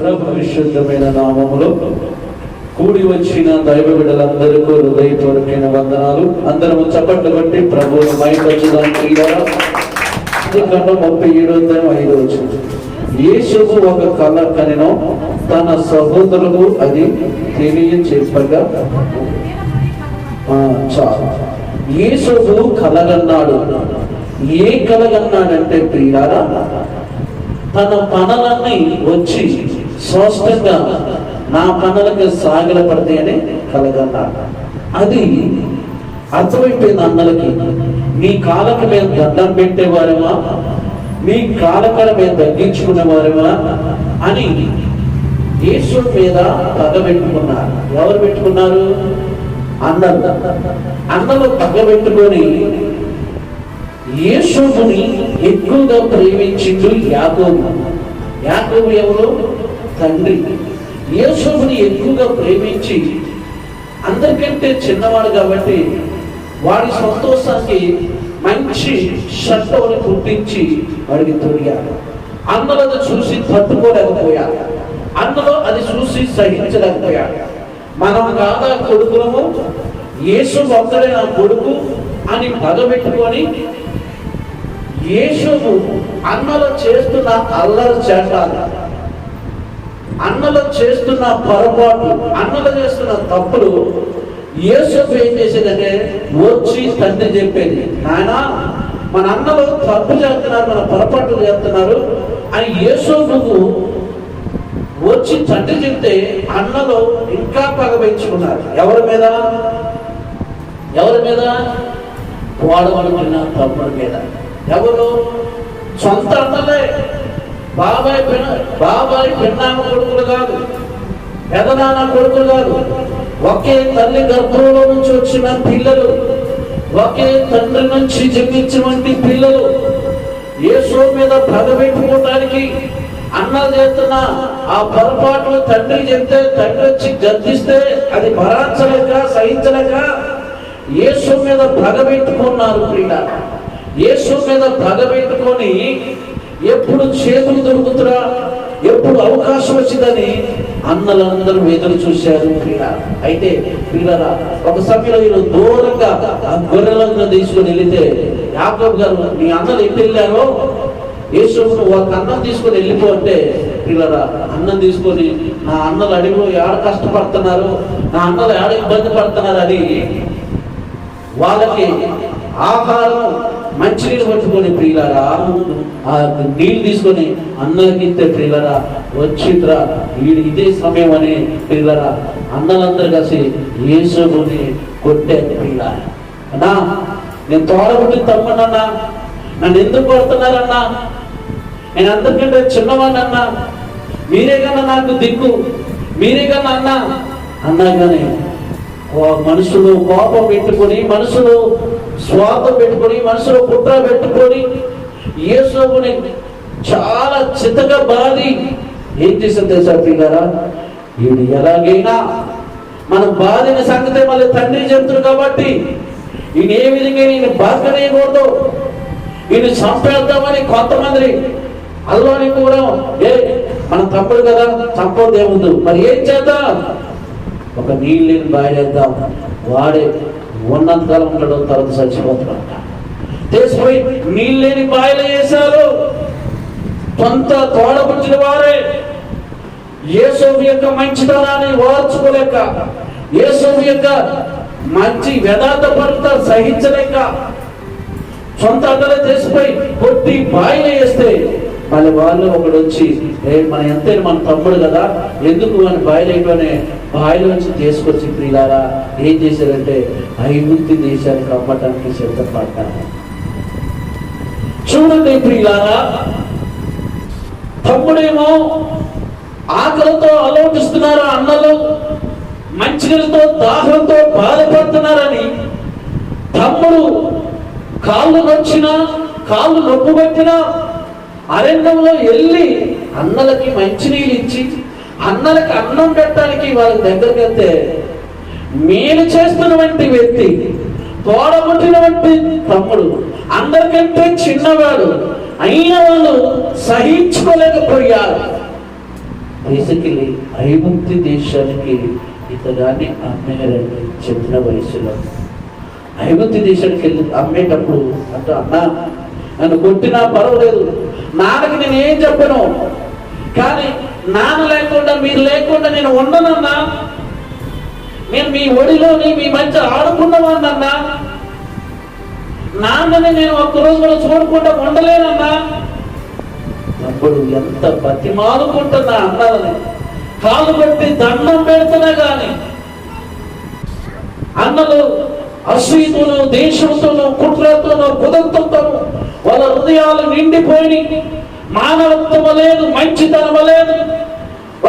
ప్రభు విశుద్ధమైన నామములో కూడి వచ్చిన దైవ బిడ్డలందరికీ హృదయపూర్వకమైన వందనాలు. అందరము చప్పట్లు బట్టి ప్రభు మైకొచ్చడానికి ఎందుకంటే ముప్పై ఏడు అధ్యాయం ఐదు వచ్చింది యేసుకు ఒక కళ కనినో తన సహోదరులకు అది తెలియ చెప్పగా చాలు. యేసుకు కలగన్నాడు. ఏ కలగన్నాడంటే ప్రియారా తన పనులన్నీ వచ్చి స్పష్టంగా నా పనులకు సాగిల పడతాయని కలగన్నాడు అది అర్థమైపోయింది అన్నలకి మీ కాలకు మేము దండం పెట్టేవారేమా? మీ కాలకడ మేము తగ్గించుకునేవారేమా? అని యేసు మీద పగ పెట్టుకున్నారు. ఎవరు పెట్టుకున్నారు? అన్నలు. అన్నలు పగ పెట్టుకొని యేసుని ఎక్కువగా ప్రేమించిండు యాకోబు. యాకోబు ఎవరు? తండ్రి. యేసుని ఎక్కువగా ప్రేమించి అందరికంటే చిన్నవాడు కాబట్టి వాడి సంతోషానికి మంచి షర్టుని పుట్టించి వాడికి తొడిగాడు. అన్నలు అది చూసి తట్టుకోలేకపోయాడు. అన్నలో అది చూసి సహించలేకపోయాడు. మనం కాదా కొడుకులము? యేసు ఒక్కడే నా కొడుకు అని పగబెట్టుకొని యేసును అన్నలో చేస్తున్న అల్లరి చేటాలు అన్నలో చేస్తున్న పొరపాట్లు అన్నలో చేస్తున్న తప్పులు యేసుకు ఏం చేసేదంటే వచ్చి తండ్రి చెప్పేది. ఆయన మన అన్నలు తప్పు చేస్తున్నారు మన పొరపాట్లు చేస్తున్నారు అని యేసు నువ్వు వచ్చి తండ్రి చెప్తే అన్నలో ఇంకా పగ పెంచుకున్నారు ఎవరి మీద? ఎవరి మీద? వాడవడుకున్న తమ్ముడి మీద. ఎవరు? సొంత అన్నలే. బాబాయ్ బాబాయ్ పిన్నామ కొడుకులు కాదు. పెదనాన్న కొడుకులు కాదు. ఒకే తల్లి గర్భంలో నుంచి వచ్చిన పిల్లలు ఒకే తండ్రి నుంచి జన్మించినటువంటి పిల్లలు యేసు మీద పగ పెట్టుకోవడానికి అన్నలు చేస్తున్న ఆ పొరపాట్లు తండ్రి చెప్తే తండ్రి వచ్చి గర్దిస్తే అది భరాంచలేక సహించలేక యేసు మీద పగ పెట్టుకున్నారు ప్రియ యేసు మీద పగ పెట్టుకొని ఎప్పుడు చేతులు దొరుకుతురా? ఎప్పుడు అవకాశం వచ్చిందని? అన్నలందరూ ఎదురు చూశారు క్రీడ అయితే పిల్లరా ఒక సమయంలో వీళ్ళు దూరంగా ఆ గొర్రెలను తీసుకుని వెళితే యాకబ్ గారు మీ అన్నలు ఎప్పుడు వెళ్ళారో? యేసు ఒక అన్నం తీసుకొని వెళ్ళిపో అంటే పిల్లరా అన్నం తీసుకొని నా అన్నలు అడవిలో ఏడ కష్టపడుతున్నారు? నా అన్నలు ఏడ ఇబ్బంది పడుతున్నారు? అని వాళ్ళకి ఆహారం మంచినీళ్ళు పట్టుకొని ప్రియులారా ఆ నీళ్ళు తీసుకొని అన్నలకి ప్రియులరా వచ్చిండ్రా వీడు ఇదే సమయం అని ప్రియులరా అన్నలందరూ కలిసి ఏసుని కొట్టే ప్రియులారా. అన్నా నేను తోడబుట్టి తమ్మనన్నా నన్ను ఎందుకు కొడుతున్నారన్నా నేను అందరికంటే చిన్నవాడన్నా మీరే కన్నా నాకు దిక్కు మీరే కన్నా అన్నా అన్నా కానీ మనుషులు కోపం పెట్టుకొని మనుషులు స్వార్థం పెట్టుకొని మనసులో కుట్ర పెట్టుకొని యేసుని చాలా చితగా బాధి. ఏం చేసిన తెలుసా పిల్లరా వీడు ఎలాగైనా మనం బాధిన సంగతే మళ్ళీ తండ్రి చెప్తున్నారు కాబట్టి ఈయన ఏ విధంగా ఈయన బాధనేయకూడదు ఈయన చంపేద్దామని కొంతమంది అల్లోని కూడా ఏ మన తప్పుడు కదా చంపదు ఏముంది. మరి ఏం చేద్దాం? ఒక నీళ్ళని బాయలేద్దాం వాడే ఉన్నంతకాలం ఉంటాడు తర్వాత చచ్చిపోతాడు తీసుకుపోయి లేని బాయలు వేశారు కొంత తోడపుచ్చిన వారే. యేసోబు యొక్క మంచితనాన్ని ఓర్చుకోలేక యేసోబు యొక్క మంచి వేదాంత పరుత సహించలేక సొంత అడ్డలే చేసిపోయి కొట్టి బాయిలు వేస్తే మళ్ళీ వాళ్ళు ఒకడు వచ్చి ఏ మన ఎంతైనా మన తమ్ముడు కదా ఎందుకు అని బాయిలేయటనే బాయిల నుంచి తీసుకొచ్చి ప్రియులారా ఏం చేశారంటే ఐగుప్తి దేశానికి అమ్మటానికి సిద్ధపడ్డారు. చూడండి ప్రియులారా తమ్ముడేమో ఆకలితో ఆలోచిస్తున్నారు అన్నలు మంచినీళ్ళతో దాహంతో బాధపడుతున్నారని. తమ్ముడు కాళ్ళు నొచ్చినా కాళ్ళు నొప్పు పెట్టినా అరణ్యంలో వెళ్ళి అన్నలకి మంచినీళ్ళు ఇచ్చి అన్నలకి అన్నం పెట్టడానికి వాళ్ళ దగ్గరికి వెళ్తే మేలు చేస్తున్నటువంటి వ్యక్తి తోడబుట్టినటువంటి తమ్ముడు అందరికంటే చిన్నవాడు అయిన వాళ్ళు సహించుకోలేకపోయారు. తీసుకెళ్ళి ఐగుప్తి దేశానికి ఇతగాన్ని అమ్మారండి చిన్న వయసులో. ఐగుప్తి దేశానికి వెళ్ళి అమ్మేటప్పుడు అంటే అన్నా నన్ను కొట్టినా పర్వాలేదు నాన్నకి నేనేం చెప్పను? కానీ నాన్న లేకుండా మీరు లేకుండా నేను ఉండనన్నా? నేను మీ ఒడిలోని మీ మధ్య ఆడుకున్నవాడినన్నా? నాన్నని నేను ఒక్కరోజు కూడా చూడకుండా ఉండలేనన్నా? అప్పుడు ఎంత బతిమాలుకుంటున్నా అన్నాలని కాలు పెట్టి దండం పెడుతున్నా గాని అన్నలు అసూయతోనూ దేశంతోనూ కుట్రతోనూ కుదంతంతోనూ వాళ్ళ హృదయాలు నిండిపోయి మానవత్వం లేదు మంచితనం లేదు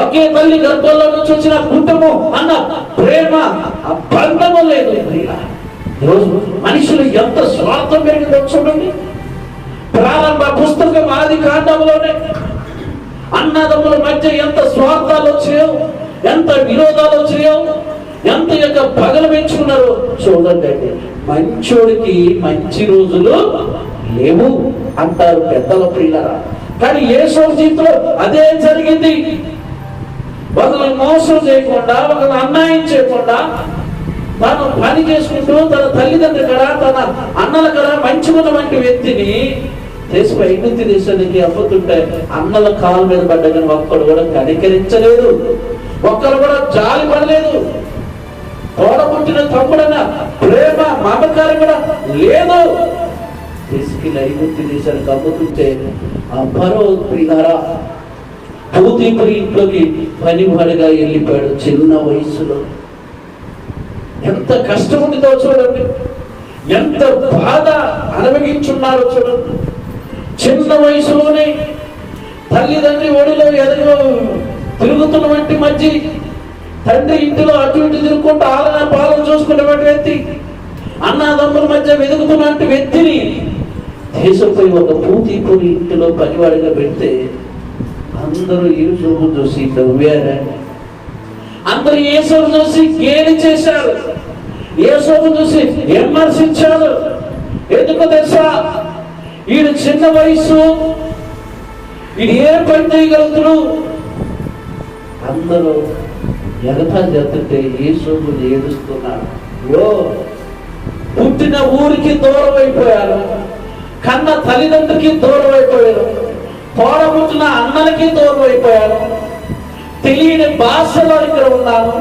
ఒకే తల్లి గర్భంలో నుంచి వచ్చిన కుటుంబం అన్న ప్రేమ ఆ బంధము లేదు ఈరోజు మనుషులు ఎంత స్వార్థం పెరిగిందో చూడండి. ప్రారంభ పుస్తకం ఆది కాండంలోనే అన్నదమ్ముల మధ్య ఎంత స్వార్థాలు వచ్చాయో ఎంత విరోధాలు వచ్చాయో ఎంత యొక్క పగలు పెంచుకున్నారో చూడండి అండి. మంచోడికి మంచి రోజులు లేవు అంటారు పెద్దల పిల్లరా కానీ ఏ జీవితంలో అదే జరిగింది. ఒకరిని మోసం చేయకుండా ఒకరిని అన్యాయం చేయకుండా తాను పని చేసుకుంటూ తన తల్లిదండ్రుల కడ తన అన్నల కడ మంచిగున్నటువంటి వ్యక్తిని దేశ ఐగుప్తి దేశానికి అమ్ముతుంటే అన్నల కాలు మీద పడ్డ కానీ ఒక్కడు కూడా కనికరించలేదు. ఒక్కరు కూడా జాలి పడలేదు. తోడబుట్టిన తమ్ముడన్న ప్రేమ మమకారం కూడా లేదు. తీసుకెళ్ళి ఐగుప్తి దేశానికి అమ్ముతుంటే ఆ పరో ప్రియారా పూతీపురి ఇంట్లోకి పనివాడిగా వెళ్ళిపోయాడు చిన్న వయసులో. ఎంత కష్టం ఉందో చూడండి. ఎంత బాధ అనుభవించున్నారో చూడండి. చిన్న వయసులోనే తల్లిదండ్రి ఒడిలో ఎదగ తిరుగుతున్నటువంటి మధ్య తండ్రి ఇంటిలో అటు ఇటు తిరుగుకుంటూ ఆలన పాలన చూసుకున్నటువంటి వ్యక్తి అన్నదమ్ముల మధ్య వెతుకుతున్నటువంటి వ్యక్తిని దేశంపై ఒక పూతీపురి ఇంటిలో పనివాడిగా పెడితే అందరూ యేసును చూసి నవ్వారా అందరూ యేసును చూసి గేలి చేశారు. యేసును చూసి విమర్శించారు. ఎందుకు తెలుసా? వీడు చిన్న వయసు వీడు ఏ పని చేయగలుగుతాడు? అందరూ ఎగతాలు చేస్తుంటే యేసుని ఏడుస్తున్నాడు. ఓ పుట్టిన ఊరికి దూరం అయిపోయారు కన్న తల్లిదండ్రులకి దూరం అయిపోయారు తోడబుట్టిన అన్నలకి దూరం అయిపోయాను తెలియని భాషలో ఇక్కడ ఉన్నాను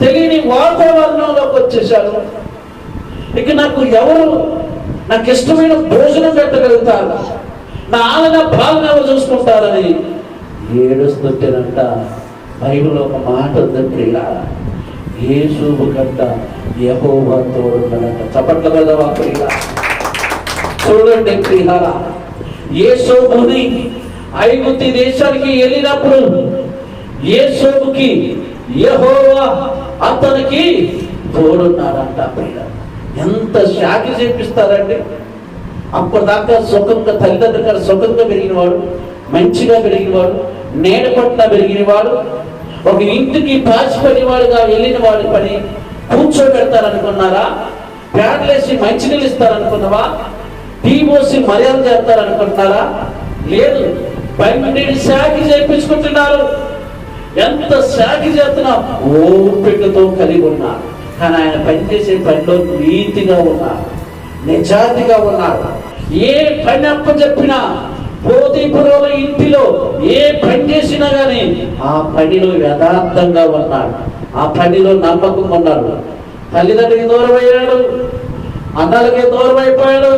తెలియని వాతావరణంలోకి వచ్చేసాను ఇక నాకు ఎవరు నాకు ఇష్టమైన భోజనం పెట్టగలుగుతారు? నా ఆలన పాలన ఎవరు చూసుకుంటారని ఏడుస్తుంటేనంట బైబిల్ ఒక మాట ఉందంటే ఇలా ఏసుబు కంట యహోవా తోడున్నాడంట. చప్పట్ల కదా ప్రియుల చూడండి ప్రియాల యేసోబుని ఐగుప్తి దేశానికి వెళ్ళినప్పుడు యేసోబుకి యహోవా అతనికి తోడున్నాడంట ప్రియ ఎంత శాఖ చేపిస్తారండి. అప్పటిదాకా సుఖంగా తల్లిదండ్రుల కాడ సుఖంగా పెరిగినవాడు మంచిగా పెరిగినవాడు నేడ పట్ల పెరిగినవాడు ఒక ఇంటికి పాచిపడివాడుగా వెళ్ళిన వాడి పని కూర్చోబెడతారనుకున్నారా? ప్యాడ్లేసి మంచినీళ్ళు ఇస్తారనుకున్నావా? డిబోసి మర్యాద చేస్తారు అనుకుంటున్నారా లేదు పన్నెండు శాఖి చేయించుకుంటున్నారు. ఎంత శాఖి చేస్తున్నా ఓపికతో కలిగి ఉన్నారు. కానీ ఆయన పనిచేసే పనిలో నీతిగా ఉన్నారు. నిజాతిగా ఉన్నారు. ఏ పని అప్పచెప్పినా చెప్పినా ఇంటిలో ఏ పని చేసినా కానీ ఆ పనిలో యథార్థంగా ఉన్నాడు ఆ పనిలో నమ్మకం ఉన్నాడు తల్లిదండ్రులకి దూరం అయ్యాడు అన్నలకి దూరం అయిపోయాడు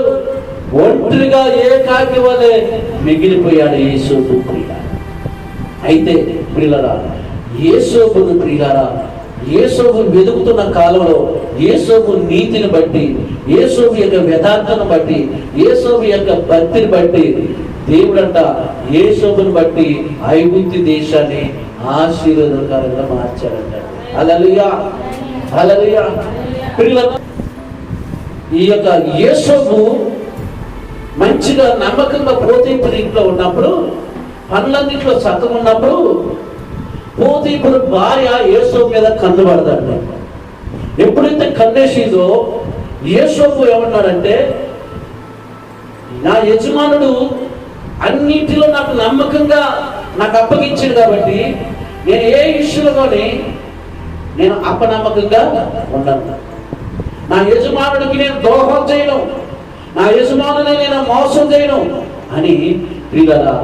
ఒంటరిగా ఏ కాకి వలె మిగిలిపోయాడు ఏసోపు ప్రియుల అయితే ప్రియులరా ఏసోపును ప్రియులరా ఏసోపు వెతుకుతున్న కాలంలో ఏసోపు నీతిని బట్టి ఏసోపు యొక్క యథార్థను బట్టి ఏసోపు యొక్క భక్తిని బట్టి దేవుడంట ఏసోపును బట్టి ఐగుప్తి దేశాన్ని ఆశీర్వదకరంగా మార్చాడంట. అలలుయా అలలుయా ప్రియులరా ఈ యొక్క ఏసోపు మంచిగా నమ్మకంగా పోతీపురి ఇంట్లో ఉన్నప్పుడు పనులన్నింటిలో సతం ఉన్నప్పుడు పోతీపురు భార్య యేసోబు మీద కన్ను పడదండి. ఎప్పుడైతే కన్నేసిందో యేసోబు ఏమన్నాడంటే నా యజమానుడు అన్నింటిలో నాకు నమ్మకంగా నాకు అప్పగించాడు కాబట్టి నేను ఏ ఇష్యూలోని నేను అపనమ్మకంగా ఉండను. నా యజమానుడికి నేను దోహం చేయను. నా యజమానుని నేను మోసం చేయను అని ప్రియులరా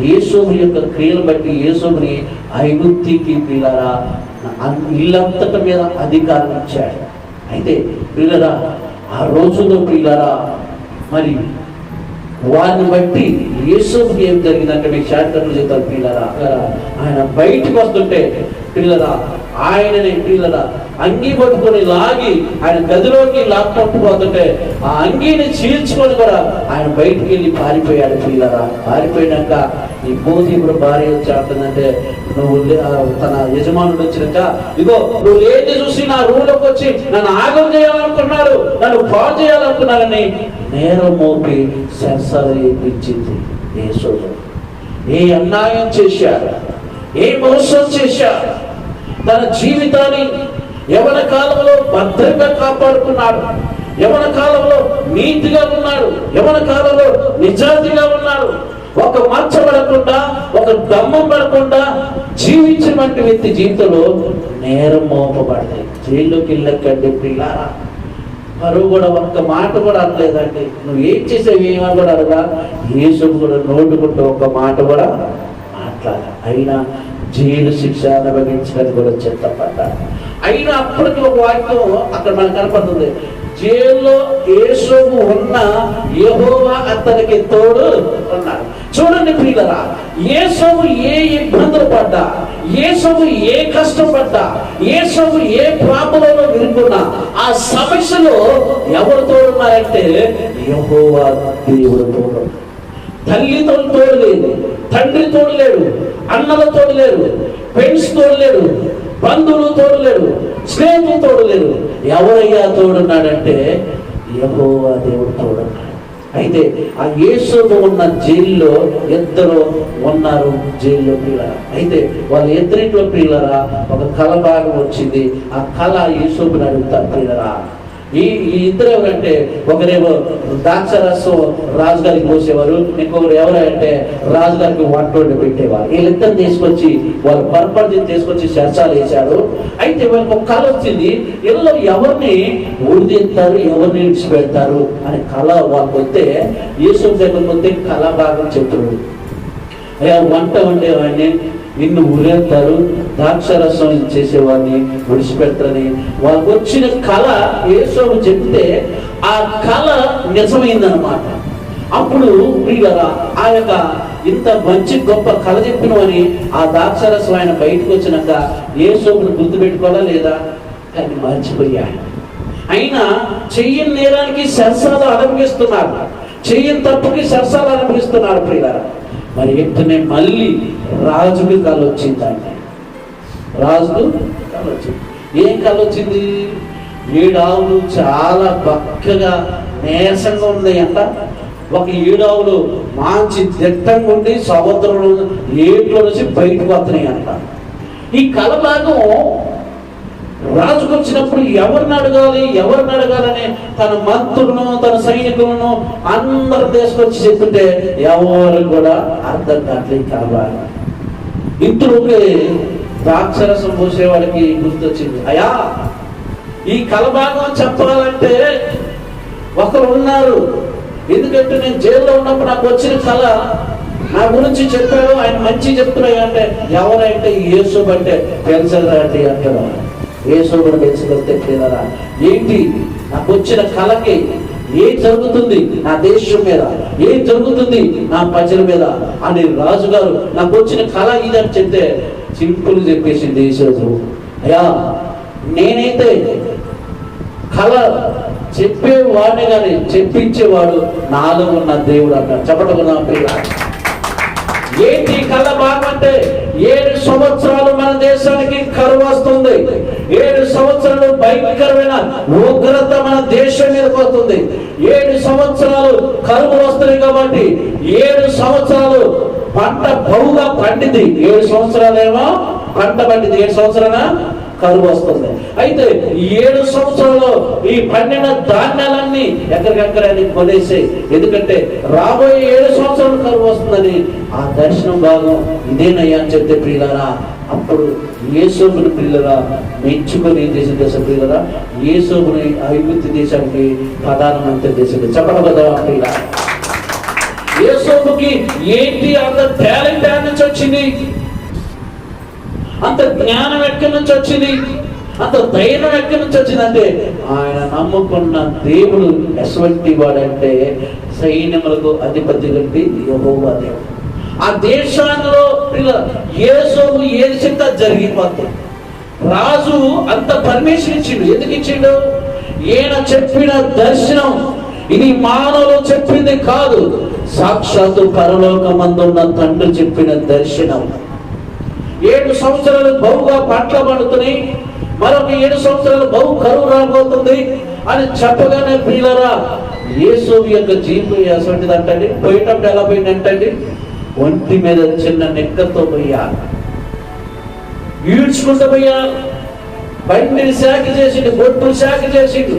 యేసోము యొక్క క్రియలు బట్టి యేసోముని ఐగుప్తికి ప్రియులరా ఇల్లంతట మీద అధికారం ఇచ్చాడు. అయితే ప్రియులరా ఆ రోజుల్లో ప్రియులరా మరి వారిని బట్టి యేసుకి ఏం జరిగిందంటే మీకు శాస్త్రం చెప్తారు పిల్లరా ఆయన బయటికి వస్తుంటే పిల్లరా ఆయనని పిల్లరా అంగీ పట్టుకొని లాగి ఆయన గదిలోకి లాక్కొట్టు పోతుంటే ఆ అంగీని చీల్చుకొని కూడా ఆయన బయటికి వెళ్ళి పారిపోయాడు పిల్లరా. పారిపోయినాక ఈ భూదీపుడు భార్య వచ్చి అంటుందంటే నువ్వు తన యజమానుడు వచ్చినాక ఇగో నువ్వు లేచి చూసి నా రూలోకి వచ్చి నన్ను ఆగం చేయాలనుకున్నాడు నన్ను పాడు చేయాలనుకున్నాడని నేరం మోపి సెన్సార్ ఇప్పించింది ఏ సోదరు ఏ అన్యాయం చేశారు ఏ మోసం చేశారు తన జీవితాన్ని యవన కాలంలో భద్రంగా కాపాడుకున్నాడు. యవన కాలంలో నీతిగా ఉన్నాడు. యవన కాలంలో నిజాతిగా ఉన్నాడు. ఒక మచ్చ పడకుండా ఒక దమ్మం పడకుండా జీవించినటువంటి వ్యక్తి జీవితంలో నేరం మోపబడతాయి. జైల్లోకి వెళ్ళకండి పిల్లారా. మరో కూడా ఒక్క మాట కూడా అనలేదండి. నువ్వు ఏం చేసావు ఏమో కూడా అనగా యేసు కూడా నోటుకుంటూ ఒక మాట కూడా మాట్లాడ అయినా జైలు శిక్ష అనుభవించడానికి కూడా చిత్తపడ్డాడు అయినా అప్పటికి ఒక వాక్యం అక్కడ మనకు కనపడుతుంది. జైల్లో యేసువు ఉన్న యహోవా అతనికి తోడు ఉన్నాడు చూడండి ప్రియులరా యేసవు ఏ ఇబ్బందులు పడ్డా యేసవు ఏ కష్టపడ్డా యేసవు ఏ ప్రాబ్లంలో విరుకున్నా ఆ సమస్యలో ఎవరు తోడున్నారంటే యహోవా దేవుడు తోడు. తల్లితో తోడు లేదు తండ్రి తోడు లేడు అన్నల తోడు లేడు ఫ్రెండ్స్ తోడు లేరు బంధువులు తోడు లేరు స్నేహితులు తోడు లేరు. ఎవరయ్యా తోడున్నాడంటే ఎవో దేవుడు తోడున్నాడు. అయితే ఆ యేసుకు ఉన్న జైల్లో ఇద్దరు ఉన్నారు జైల్లో పిల్లరా అయితే వాళ్ళ ఇద్దరింట్లో పిల్లరా ఒక కళ భాగం వచ్చింది. ఆ కళ యేసుకుని అడుగుతారు పిల్లరా. ఈ ఈ ఇద్దరు ఎవరంటే ఒకరేమో ద్రాక్షరసం రాజుగారికి పోసేవారు ఇంకొకరు ఎవరంటే రాజుగారికి వంట వండి పెట్టేవారు. వీళ్ళిద్దరు తీసుకొచ్చి వాళ్ళు పరపడి తీసుకొచ్చి చర్చలు వేశారు. అయితే వాళ్ళకి ఒక కళ వచ్చింది వీళ్ళు ఎవరిని ఊడిదిస్తారు ఎవరిని విడిచిపెడతారు? అనే కళ వాళ్ళకి వస్తే యేసు దగ్గరకు వస్తే కళ భాగం చెప్తున్నాడు. అయ్యా వంట వండేవాడిని నిన్ను ఉరేస్తారు ద్రాక్షరసం చేసేవాడిని విడిచిపెడతారని వాళ్ళకు వచ్చిన కళ యేసోవు చెప్తే ఆ కళ నిజమైందనమాట అప్పుడు ప్రియులరా ఆ యొక్క ఇంత మంచి గొప్ప కళ చెప్పినవని ఆ ద్రాక్షరసం ఆయన బయటకు వచ్చినాక యేసోవుని గుర్తుపెట్టుకోవాలా లేదా? కానీ మర్చిపోయాడు అయినా చెయ్యని నేరానికి సరసాలు అనుభవిస్తున్నారు చెయ్యని తప్పుకి సరసాలు అనుభవిస్తున్నారు ప్రియులారా మరి వెంటనే మళ్ళీ రాజుకి కళ వచ్చిందంట. రాజుకు కళ వచ్చింది. ఏం కళ వచ్చింది? ఏడావులు చాలా బక్కగా నీరసంగా ఉన్నాయి అంట ఒక ఏడావులు మంచి దిట్టంగా ఉండి సముద్రంలో ఏట్లో నుంచి బయటకు వస్తున్నాయి అంట ఈ కళ భాగం రాజుకు వచ్చినప్పుడు ఎవరిని అడగాలి ఎవరిని అడగాలని తన మంత్రులను తన సైనికులను అందరు తీసుకొచ్చి చెప్తుంటే ఎవరు కూడా అర్థం కావట్లేదు కావాలి ఇంతలోపే ద్రాక్షరసం పోసేవాడికి గుర్తొచ్చింది. అయా ఈ కలభాగం చెప్పాలంటే ఒకరు ఉన్నారు. ఎందుకంటే నేను జైల్లో ఉన్నప్పుడు నాకు వచ్చిన కళ నా గురించి చెప్పాడు ఆయన మంచి చెప్తున్నాయి అంటే ఎవరంటే యేసు అంటే తెలుసండి అంటారు. యేసు కూడా తెలుసుకొస్తే పిల్లరా ఏంటి? నాకు వచ్చిన కళకి ఏం జరుగుతుంది నా దేశం మీద? ఏం జరుగుతుంది నా ప్రజల మీద? అని రాజుగారు నాకు వచ్చిన కళ ఇదని చెప్తే సింపుల్ చెప్పేసి దేశం అయ్యా నేనైతే కళ చెప్పేవాడిని కానీ చెప్పించేవాడు నాలో ఉన్న దేవుడు అన్నాడు చెప్పడం నా ఏంటి కళ బాగంటే ఏడు సంవత్సరాలు మన దేశానికి కరువు వస్తుంది. ఏడు సంవత్సరాలు భయంకరమైన ఉగ్రత మన దేశం మీద పోతుంది ఏడు సంవత్సరాలు కరువు వస్తుంది కాబట్టి ఏడు సంవత్సరాలు పంట బహుగా పండింది. ఏడు సంవత్సరాలేమో పంట పండింది. ఏడు సంవత్సరాల కరువు వస్తుంది. అయితే ఈ ఏడు సంవత్సరాలు ఈ పండిన ధాన్యాలన్నీ ఎక్కడికక్కడని కొనేసి. ఎందుకంటే రాబోయే ఏడు సంవత్సరాలు కరువు వస్తుందని ఆ దర్శనం భాగం ఇదేనయ్యా అని చెప్తే ప్రియులారా అప్పుడు ఏసోబుని పిల్లరా మెచ్చుకొని దేశ దేశ దేశం ఏసోబుని ఐగుప్తి దేశానికి ప్రధానమంత్రి చేసింది చెప్పడం కదా పిల్ల ఏసోబుకి ఏంటి అంత టాలెంట్ ఎక్కడి నుంచి వచ్చింది? అంత జ్ఞానం ఎక్కడి నుంచి వచ్చింది? అంత ధైర్యం ఎక్కడి నుంచి వచ్చిందంటే ఆయన నమ్ముకున్న దేవుడు ఎటువంటి వాడంటే సైన్యములకు అధిపతి కంటే యహోవా దేవుడు. ఆ దేశంలో ఏసోము ఏది చెప్తే జరిగిపోతుంది రాజు అంత పర్మిషన్ ఇచ్చిండు. ఎందుకు ఇచ్చిండు? ఈయన చెప్పిన దర్శనం ఇది మానవులు చెప్పింది కాదు. సాక్షాత్తు పరలోకమందున్న తండ్రి చెప్పిన దర్శనం. ఏడు సంవత్సరాలు బహుగా పంటలు పండుతున్నాయి. మరొక ఏడు సంవత్సరాలు బహు కరువు రాబోతుంది అని చెప్పగానే పిల్లరా యేసు యొక్క జీవితం అటువంటిది అంటండి పోయేటప్పుడు ఎలా పోయిందంటండి? ఒంటి మీద చిన్న నెక్కతో పోయారు. ఈడ్చుకుంటూ పోయారు. బండిని శాఖ చేసిండు బొట్టు శాఖ చేసిండు.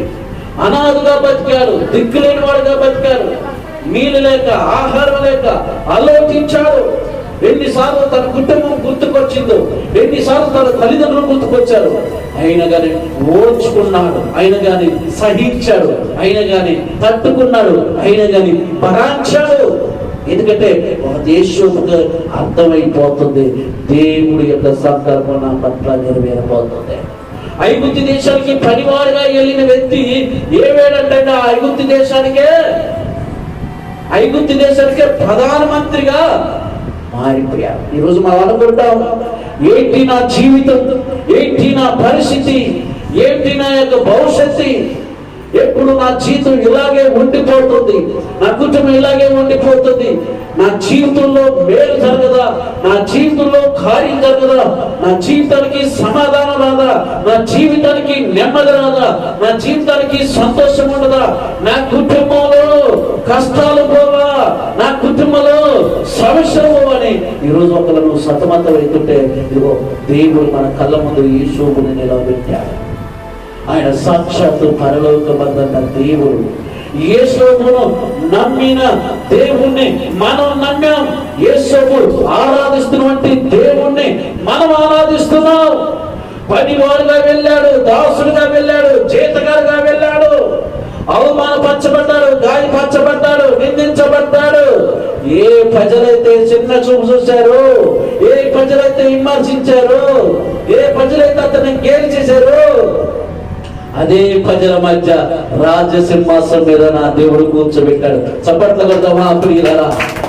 అనాథుగా బతికారు దిక్కులేని వాడుగా బతికారు. నీళ్ళు లేక ఆహారం లేక ఆలోచించాడు. ఎన్నిసార్లు తన కుటుంబం గుర్తుకొచ్చిందో ఎన్నిసార్లు తన తల్లిదండ్రులు గుర్తుకొచ్చారు. అయినా కానీ ఓర్చుకున్నాడు అయినా కానీ సహించాడు అయిన కానీ తట్టుకున్నాడు అయిన కానీ భరాంచాడు. ఎందుకంటే ఒక దేశంకు అర్థమైపోతుంది. దేవుడి యొక్క సంకల్పం నా పట్ల నెరవేరబోతుంది. ఐగుప్తి దేశానికి పనివారుగా వెళ్ళిన వ్యక్తి ఏమేడంటే ఆ ఐగుప్తి దేశానికే ఐగుప్తి దేశానికే ప్రధానమంత్రిగా మారిపోయారు ఈరోజు మనం అనుకుంటాం ఏంటి నా జీవితం? ఏంటి నా పరిస్థితి? ఏంటి నా యొక్క భవిష్యత్తు? ఎప్పుడు నా జీవితం ఇలాగే ఉండిపోతుంది? నా కుటుంబం ఇలాగే ఉండిపోతుంది? నా జీవితంలో మేలు జరగదా? నా జీవితంలో కార్యం జరగదా? నా జీవితానికి సమాధానం రాదా? నా జీవితానికి నెమ్మది రాదా? నా జీవితానికి సంతోషం ఉండదా? నా కుటుంబంలో కష్టాలు పోవా? నా కుటుంబంలో సమస్యలు పోవని ఈరోజు ఒకరు సతమతం అవుతుంటే ఇదిగో దేవుడు మన కళ్ళ ముందు ఈ శోభని నిలబెట్టాడు ఆయన సాక్షాత్తు పరలోకమందన్న దేవుడు. ఏసోపును నమ్మిన దేవుణ్ణి మనం నమ్మాం. ఏసోపు ఆరాధిస్తున్నటువంటి దేవుణ్ణి మనం ఆరాధిస్తున్నాం. పనివారుగా వెళ్ళాడు దాసుడుగా వెళ్ళాడు జీతగారుగా వెళ్ళాడు. అవమానపరచబడ్డాడు గాయపరచబడ్డాడు నిందించబడ్డాడు. ఏ ప్రజలైతే చిన్న చూపు చూశారు ఏ ప్రజలైతే విమర్శించారు ఏ ప్రజలైతే అతన్ని గేలి చేశారు అదే ప్రజల మధ్య రాజసింహాసం మీద నా దేవుడు కూర్చోబెట్టాడు. చప్పట్ల కొడతామా ప్రియులరా.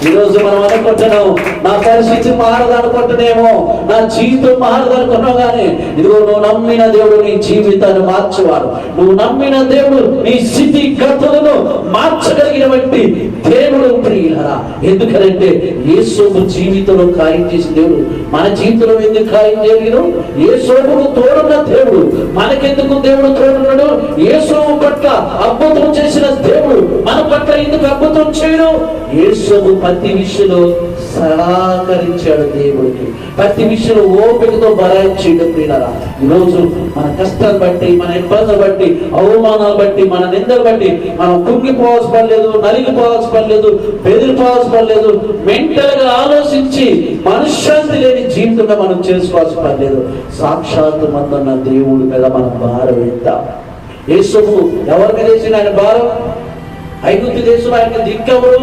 ఈరోజు మనం అనుకుంటున్నాం నా పరిస్థితి మారదు అనుకుంటున్నామో నా జీవితం మారదు అనుకున్నావు కానీ ఇదిగో నువ్వు నమ్మిన దేవుడు నీ జీవితాన్ని మార్చేవాడు. నువ్వు నమ్మిన దేవుడు నీ స్థితి గతులను మార్చగలిగినటువంటి దేవుడు ప్రియులరా. ఎందుకనంటే యేసోపు జీవితంలో కార్యం చేసిన దేవుడు మన జీవితంలో ఎందుకు కార్యం ఏ యేసోపుకు తోడున్న దేవుడు. మనకెందుకు దేవుడు తోడున్నాడు? యేసోపు పట్ల అద్భుతం చేసిన దేవుడు మన పట్ల ఎందుకు అద్భుతం ఏ యేసోపు ప్రతి విషయంలో సహకరించాడు దేవుడికి. ప్రతి విషయంలో ఓపికతో భరాయించాడు ప్రియులరా ఈరోజు మన కష్టాలు బట్టి మన ఇబ్బందులు బట్టి అవమానాలు బట్టి మన నిందలు బట్టి మనం కుంగిపోవాల్సి పర్లేదు నలిగిపోవాల్సి పర్లేదు బెదిరిపోవాల్సి పర్లేదు మెంటల్గా ఆలోచించి మనశ్శాంతి లేని జీవితంగా మనం చేసుకోవాల్సి పర్లేదు సాక్షాత్తు మందన్న దేవుడి మీద మనం భారం ఎంత? యేసుకు ఎవరి మీద వేసిన ఆయన భారం? ఐగుప్తి దేశం ఆయన దిక్కవుడు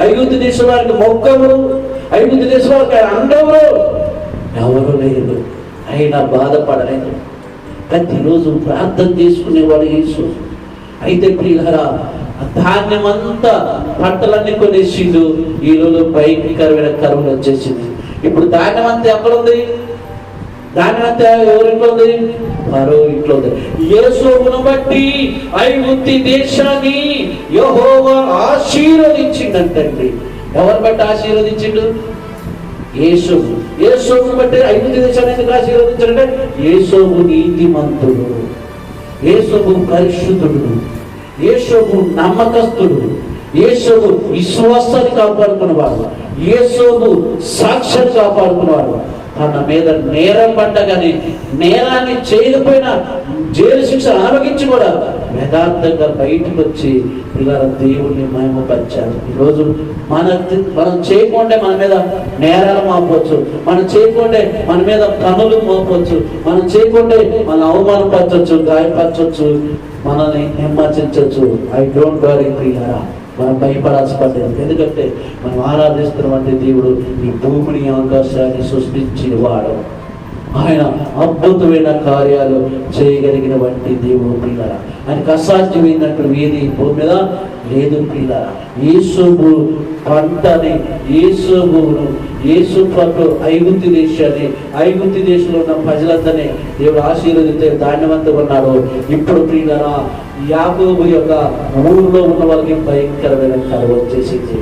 ఐగుప్తు దేశం వారికి మొక్కము ఐగుప్తు దేశం వాళ్ళకి ఆయన ఎవరు లేరు. అయినా బాధపడలేదు. ప్రతిరోజు ప్రార్థన చేసుకునేవాడు యేసు. అయితే ప్రియులరా ధాన్యం అంతా పంటలన్నీ కొనేసిండు. ఈ రోజు భయంకరమైన కరువులు వచ్చేసింది. ఇప్పుడు ధాన్యం అంతా ఎక్కడుంది? దాని ధాన్యం ఎవరింట్లో ఇంట్లో ఉంది మరో ఇంట్లో ఉంది యేసోమును బట్టి ఐగుప్తి దేశాన్ని యెహోవా ఆశీర్వదించిందంటండి. ఎవరు బట్టి ఆశీర్వదించిండు? యేసోము యేసోమును బట్టి ఐగుప్తి దేశాన్ని ఎందుకు ఆశీర్వదించాడంటే యేసోము నీతిమంతుడు. యేసోము పరిశుద్ధుడు. యేసోము నమ్మకస్తుడు. యేసోము విశ్వాసాన్ని కాపాడుకున్నవాడు. యేసోము సాక్ష్యాన్ని కాపాడుకున్నవాడు. తన మీద నేరం పడ్డగాని నేరాన్ని చేయకపోయినా జైలు శిక్ష ఆరోగించి కూడా యథార్థంగా బయటకు వచ్చి ఇలా దేవుణ్ణి మహిమపరిచారు. ఈరోజు మన మనం చేయకుండా మన మీద నేరాలు మాపవచ్చు మనం చేయకుండా మన మీద పనులు మోపవచ్చు మనం చేయకుండా మన అవమానపరచవచ్చు గాయపరచవచ్చు మనల్ని హింసించవచ్చు ఐ డోంట్ వరీ ప్రియారా. మనం భయపడాల్సి పడలేదు ఎందుకంటే మనం ఆరాధిస్తున్నటువంటి దేవుడు ఈ భూమిని ఆకాశాన్ని సృష్టించి వాడు ఆయన అద్భుతమైన కార్యాలు చేయగలిగిన వంటి దేవుడు పిల్లల ఆయనకు అసాధ్యమైనట్టు ఏది భూమి మీద లేదు పిల్లల యేసుబు పంటని యేసుబును ఏసు పట్టు ఐగుప్తి దేశాన్ని ఐగుప్తి దేశంలో ఉన్న ప్రజలందరినీ దేవుడు ఆశీర్వదితే ధాన్యవంతం ఉన్నాడు. ఇప్పుడు ప్రియులరా యాకోబు యొక్క ఊర్లో ఉన్న వాళ్ళకి భయంకరమైన కరువు వచ్చేసింది.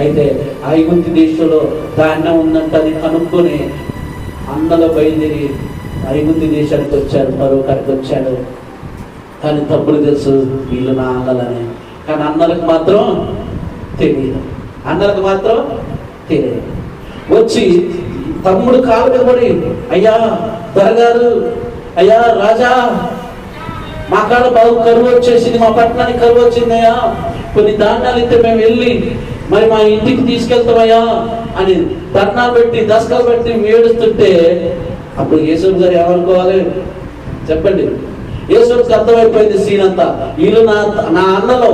అయితే ఐగుంతి దేశంలో ధాన్యం ఉందంటని కనుక్కొని అందరూ బయలుదేరి ఐగుంతి దేశానికి వచ్చారు మరో కడికి వచ్చాడు కానీ తప్పుడు తెలుసు వీళ్ళు నా అన్నలని కానీ అన్నలకు మాత్రం తెలియదు. అన్నలకు మాత్రం తెలియదు. వచ్చి తమ్ముడు కాలు మీద పడి అయ్యా దొరగారు అయ్యా రాజా మా కాడ బాగు కరువు వచ్చేసింది మా పట్టణానికి కరువు వచ్చిందయ్యా. కొన్ని ధాన్యాలు ఇస్తే మేము వెళ్ళి మరి మా ఇంటికి తీసుకెళ్తామయ్యా అని ధర్నాలు పెట్టి దశకాలు పెట్టి ఏడుస్తుంటే అప్పుడు యేసు గారు ఏమనుకోవాలి? చెప్పండి. యేసుకి అర్థమైపోయింది సీన్ అంతా. వీళ్ళు నా నా అన్నలో.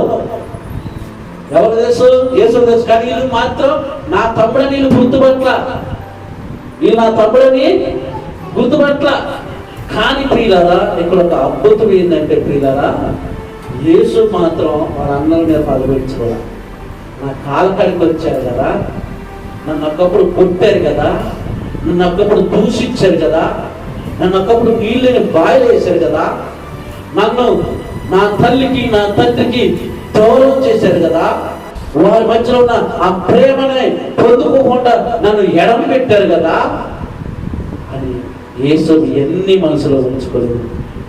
ఎవరు తెలుసు? యేసు తెలుసు. కానీ వీళ్ళు మాత్రం నా తమ్ముడని వీళ్ళు గుర్తుపట్ల వీళ్ళు నా తమ్ముడని గుర్తుపట్ల కానీ ప్రియులారా ఇక్కడ ఒక అద్భుతం ఏంటంటే ప్రియులారా యేసు మాత్రం వాళ్ళ మీద పదవించుకోవాలి నా కాలు వచ్చారు కదా నన్ను ఒకప్పుడు కొట్టారు కదా నన్ను ఒకప్పుడు దూషించారు కదా నన్ను ఒకప్పుడు నీళ్ళని బాయిలు వేశారు కదా నన్ను నా తల్లికి నా తండ్రికి దూరం చేశారు కదా వారి మధ్యలో ఉన్న ఆ ప్రేమనే పొందుకోకుండా నన్ను ఎడమ పెట్టారు కదా యేసు ఎన్ని మనసులో ఉంచుకొని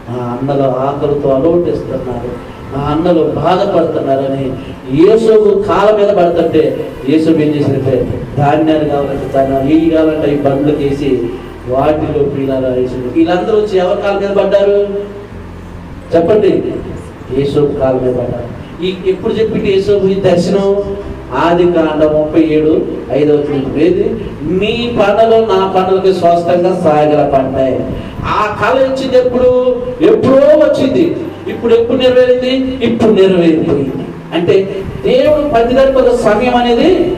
నా అన్నలు ఆకలితో అలవటిస్తున్నారు నా అన్నలు బాధపడుతున్నారని యేసు కాళ్ళ మీద పడుతుంటే యేసు ఏం చేసినట్టే ధాన్యాలు కావాలంటే ధాన్యాలు ఈ కావాలంటే ఈ బండ్లు చేసి వాటిలో పీలారా యేసు వీళ్ళందరూ వచ్చి ఎవరి కాళ్ళ మీద పడ్డారు? చెప్పండి. యేసు కాళ్ళ మీద పడ్డారు. ఈ ఎప్పుడు చెప్పింది యేసు ఈ దర్శనం? ఆది కాండ ముప్పై ఏడు ఐదవ ఏది నీ పంటలు నా పంటలకి స్వస్థంగా సాగల పడ్డాయి ఆ కళ వచ్చింది ఎప్పుడు? ఎప్పుడో వచ్చింది. ఇప్పుడు ఎప్పుడు నెరవేరింది? ఇప్పుడు నెరవేరిపోయింది అంటే దేవుడు ప్రతిదానికి సమయం అనేది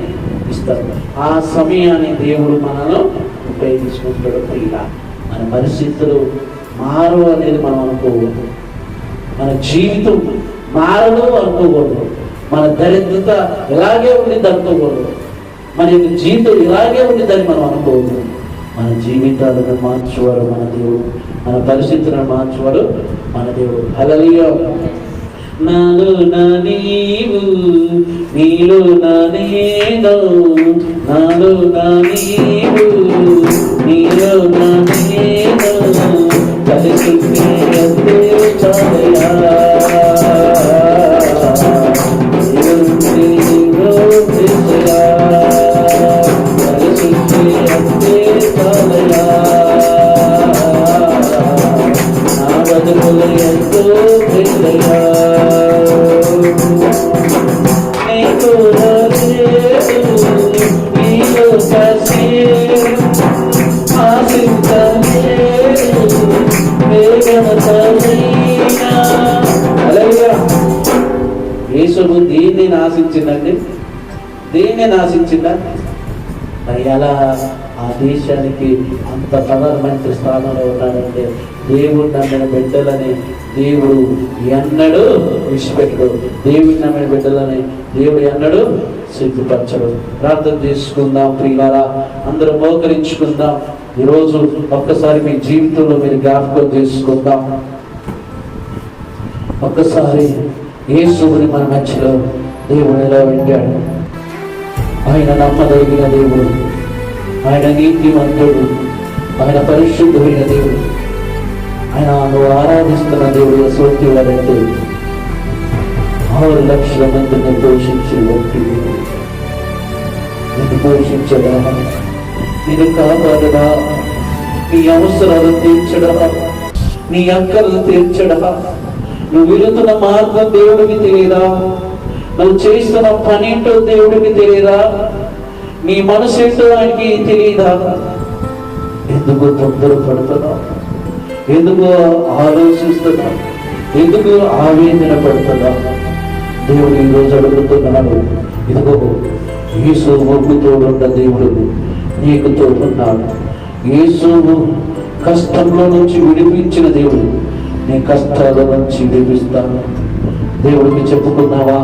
ఇస్తాడు. ఆ సమయాన్ని దేవుడు మనలో ఉపయోగించుకుంటాడు ప్రియుల. మన పరిస్థితులు మారు అనేది మనం అనుకోకూడదు. మన జీవితం మారదు అనుకోకూడదు. మన దరిద్రత ఇలాగే ఉంది అనుకోకూడదు. మన యొక్క జీవితం ఇలాగే ఉండిద్దని మనం అనుకోకూడదు. మన జీవితాలను మార్చేవారు మన దేవుడు. మన పరిస్థితులను మార్చేవారు మన దేవుడు. అలలియో నాలో నా నీవు నీలో నా నేను. నాలో నా నీవు నీలో నా స్థానంలో ఉన్నాడంటే దేవుడు నమ్మిన బిడ్డలని దేవుడు ఎన్నడూ విడిచిపెట్టడు. దేవుడు నమ్మిన బిడ్డలని దేవుడు ఎన్నడూ సిద్ధపరచడు. ప్రార్థన చేసుకుందాం ప్రియులారా అందరూ మోకరించుకుందాం. ఈరోజు ఒక్కసారి మీ జీవితంలో మీరు జ్ఞాపకం చేసుకుందాం. ఒక్కసారి యేసుని మన మధ్యలో దేవుడు ఎలా వింటాడు ఆయన నమ్మదగిన దేవుడు. ఆయన నీతివంతుడు ఆయన పరిశుద్ధుడైన దేవుడు. ఆయన నువ్వు ఆరాధిస్తున్న దేవుడు సోత్యుడంటే ఆరు లక్షల మందిని పోషించే వ్యక్తి నిన్ను పోషించడా నిన్ను కాపాడడా నీ అవసరాలు తీర్చడా నీ అక్కలు తీర్చడా నువ్వు వెళుతున్న మార్గం దేవుడికి తెలియదా? నువ్వు చేస్తున్న పని దేవుడికి తెలియదా? నీ మనసు ఏంటో ఆయనకి తెలియదా? ఎందుకు తొందర పడుతున్నావు ఎందుకు ఆలోచిస్తున్నావు ఎందుకు ఆవేదన పడుతున్నావు దేవుడు ఈరోజు అడుగుతున్నాడు. ఇదిగో యేసు మొగ్గుతో ఉన్న దేవుడు నీకు తోడున్నాడు. యేసు కష్టంలో నుంచి విడిపించిన దేవుడు నీ కష్టాల నుంచి విడిపిస్తాను దేవుడికి చెప్పుకున్నావా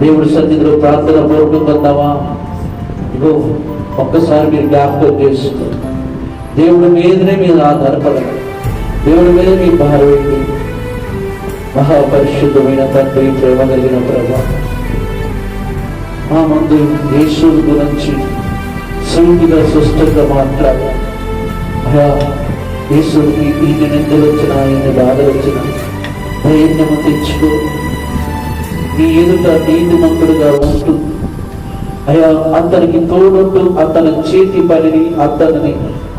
దేవుడి సన్నిధిలో ప్రార్థన పూర్వకందావా ఇగో ఒక్కసారి మీరు జ్ఞాపకం చేసుకో దేవుడి మీదనే మీరు ఆధారపడండి దేవుడి మీద మీ భారం మహాపరిశుద్ధమైన తండ్రి ప్రేమ కలిగిన ప్రభా మా ముందు యేసుడు గురించి సూటిగా సుష్టంగా మాట్లాడి. అయా యేసుడికి ఈయన నిందలు వచ్చిన ఈయన బాధలు వచ్చిన ధైర్యము తెచ్చుకో. నీ ఎదుట నీతిమంతుడుగా ఉంటూ అయా అతనికి తోడుంటూ అతని చేతి పనిని అతనిని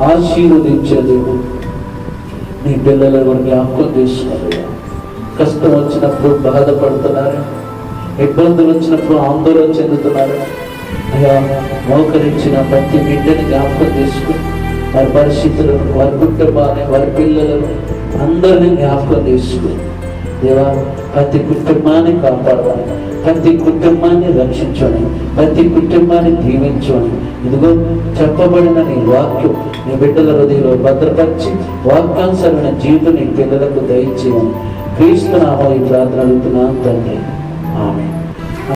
ఆశీర్వదించే దేవుడు నీ పిల్లలను జ్ఞాపకం చేస్తున్నారు కష్టం వచ్చినప్పుడు బాధపడుతున్నారు. ఇబ్బందులు వచ్చినప్పుడు ఆందోళన చెందుతున్నారు. అయ్యా మోకరించిన ప్రతి బిడ్డని జ్ఞాపకం చేసుకుని వారి పరిస్థితులను వారి కుటుంబాన్ని వారి పిల్లలను అందరినీ జ్ఞాపకం చేసుకుని దేవా ప్రతి కుటుంబాన్ని కాపాడాలి ప్రతి కుటుంబాన్ని రక్షించండి. ప్రతి కుటుంబాన్ని దీవించండి. ఇదిగో చెప్పబడిన నీ వాక్యం నీ బిడ్డల హృదయంలో భద్రపరిచి వాక్యానుసరమైన జీవితం నీ పిల్లలకు దయచేయండి. క్రీస్తు నామ ఈ ప్రార్థన అడుగుతున్నాను తండ్రి. ఆమె